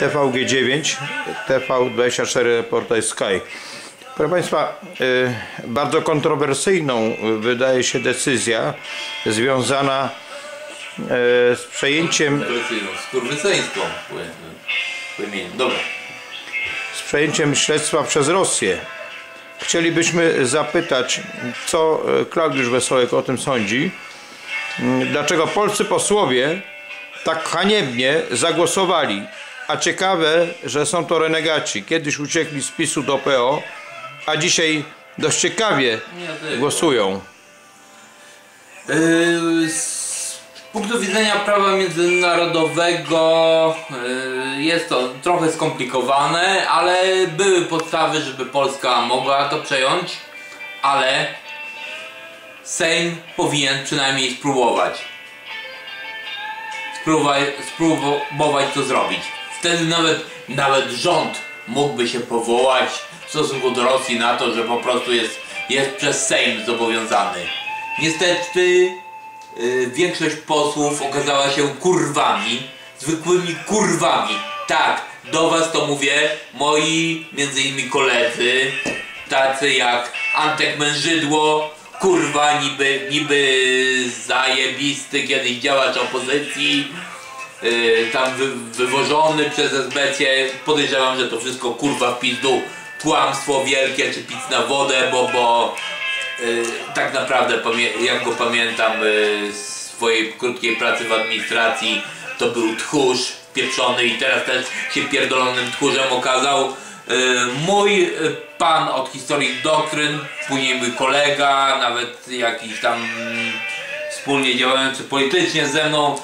TVG9, TV24 Reportaj Sky. Proszę Państwa, y, bardzo kontrowersyjną y, wydaje się decyzja związana y, z przejęciem, imieniu. Dobra. z przejęciem śledztwa przez Rosję. Chcielibyśmy zapytać, co Klaudiusz Wesołek o tym sądzi. Mm, Dlaczego polscy posłowie tak haniebnie zagłosowali? A ciekawe, że są to renegaci. Kiedyś uciekli z PiSu do PO, a dzisiaj dość ciekawie głosują. Yy, Z punktu widzenia prawa międzynarodowego yy, jest to trochę skomplikowane, ale były podstawy, żeby Polska mogła to przejąć, ale Sejm powinien przynajmniej spróbować. Spróbować, spróbować to zrobić. Wtedy nawet, nawet rząd mógłby się powołać w stosunku do Rosji na to, że po prostu jest, jest przez Sejm zobowiązany. Niestety y, większość posłów okazała się kurwami, zwykłymi kurwami. Tak, do was to mówię, moi między innymi koledzy, tacy jak Antek Mężydło, kurwa niby, niby zajebisty kiedyś działacz opozycji, yy, tam wy, wywożony przez SBC, podejrzewam, że to wszystko kurwa w pizdu, kłamstwo wielkie czy pic na wodę, bo, bo yy, tak naprawdę jak go pamiętam yy, z swojej krótkiej pracy w administracji, to był tchórz pieprzony i teraz też się pierdolonym tchórzem okazał. Yy, Mój pan od historii doktryn, później mój kolega, nawet jakiś tam wspólnie działający politycznie ze mną,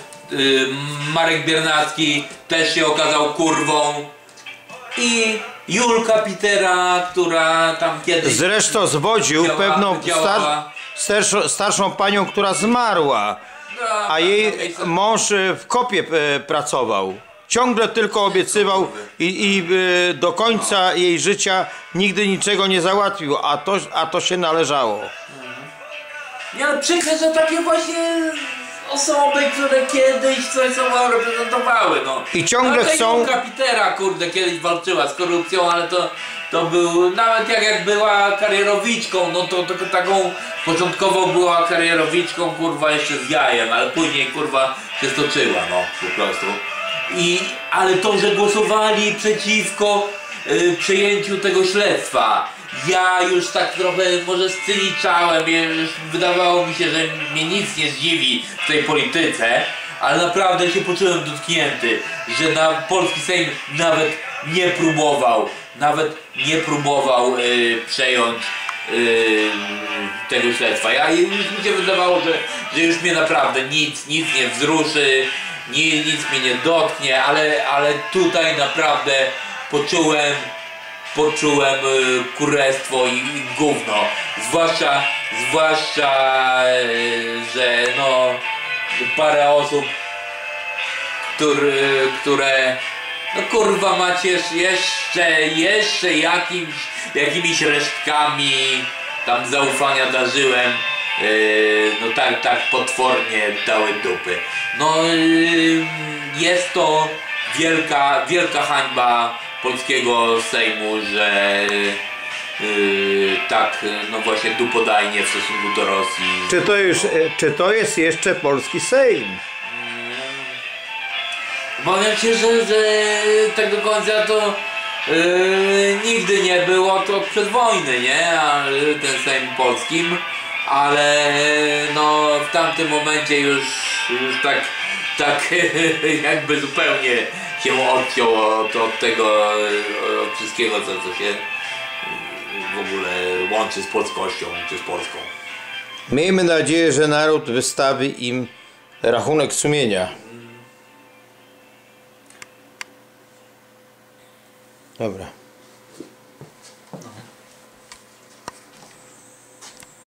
Marek Biernacki też się okazał kurwą. I Julka Pitera, która tam kiedyś Zresztą zwodził Działa- pewną star, starszą, panią, która zmarła, a jej mąż y, w kopie y, pracował. Ciągle tylko obiecywał i, i y, do końca jej życia nigdy niczego nie załatwił, a to, a to się należało. Nie, ale przykre, że takie właśnie osoby, które kiedyś coś sobą reprezentowały, no. I ciągle Ale ta chcą- Julka Pitera, kurde, kiedyś walczyła z korupcją, ale to, to był, nawet jak, jak była karierowiczką, no to, to taką początkowo była karierowiczką, kurwa, jeszcze z jajem, ale później, kurwa, się stoczyła, no, po prostu. I, ale to, że głosowali przeciwko y, przejęciu tego śledztwa, ja już tak trochę może scyniczałem, ja już wydawało mi się, że mnie nic nie zdziwi w tej polityce, ale naprawdę się poczułem dotknięty, że na polski Sejm nawet nie próbował, nawet nie próbował y, przejąć y, tego śledztwa. Ja już mi się wydawało, że, że już mnie naprawdę nic, nic nie wzruszy, ni, nic mnie nie dotknie, ale, ale tutaj naprawdę poczułem poczułem y, kurestwo i, i gówno. Zwłaszcza, zwłaszcza, y, że no parę osób, który, które no kurwa macie jeszcze, jeszcze jakimś, jakimiś resztkami tam zaufania darzyłem. Yy, no tak, tak potwornie dały dupy. No yy, jest to wielka, wielka hańba polskiego Sejmu, że yy, tak no właśnie dupodajnie w stosunku do Rosji. Czy to, już, y, czy to jest jeszcze polski Sejm? Obawiam się, że, że tak do końca to yy, nigdy nie było to przed wojny, nie? A, yy, Ten Sejm polskim, ale no w tamtym momencie już, już tak, tak jakby zupełnie się odciął od, od tego, od wszystkiego, co, co się w ogóle łączy z polskością czy z Polską. Miejmy nadzieję, że naród wystawi im rachunek sumienia. Dobra.